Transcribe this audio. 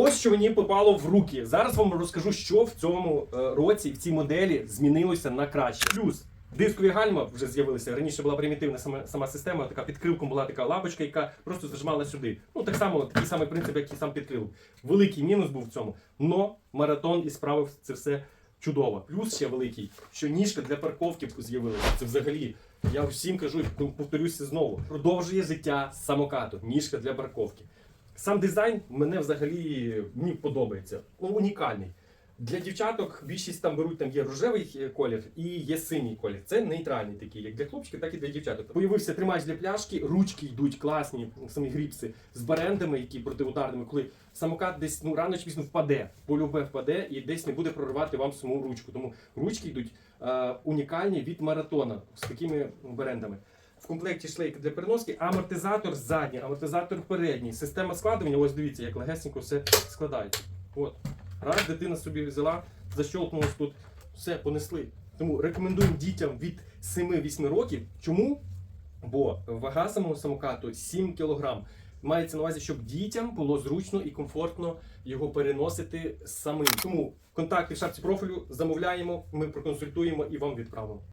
Ось що мені попало в руки. Зараз вам розкажу, що в цьому е, році в цій моделі змінилося на краще. Плюс дискові гальма вже з'явилися. Раніше була примітивна сама, сама система, така під крилком була така лапочка, яка просто зажимала сюди. Ну так само, такий самий принцип, як і сам підкрилок. Великий мінус був в цьому. Но маратон і справив це все чудово. Плюс ще великий, що ніжка для парковки з'явилася. Це взагалі. Я всім кажу, повторюся знову. Продовжує життя самокату, ніжка для парковки. Сам дизайн мене взагалі мені подобається. Ну, Унікальний. Для дівчаток більшість там беруть там є рожевий е, колір і є синій колір. Це нейтральний такий, як для хлопчиків, так і для дівчаток. Появився тримач для пляшки, ручки йдуть класні, самі гріпси з барендами, які протиударними, коли самокат десь ну рано чи пізно впаде, полюбе впаде і десь не буде проривати вам саму ручку. Тому ручки йдуть е, унікальні від маратона з такими брендами. В комплекті шлейк для переноски, амортизатор задній, амортизатор передній, система складування. Ось дивіться, як легесенько все складається. От. Раз дитина собі взяла, защолкнулась тут, все, понесли. Тому рекомендуємо дітям від 7-8 років. Чому? Бо вага самого самокату 7 кг. Мається на увазі, щоб дітям було зручно і комфортно його переносити самим. Тому контакти в шапці профілю замовляємо, ми проконсультуємо і вам відправимо.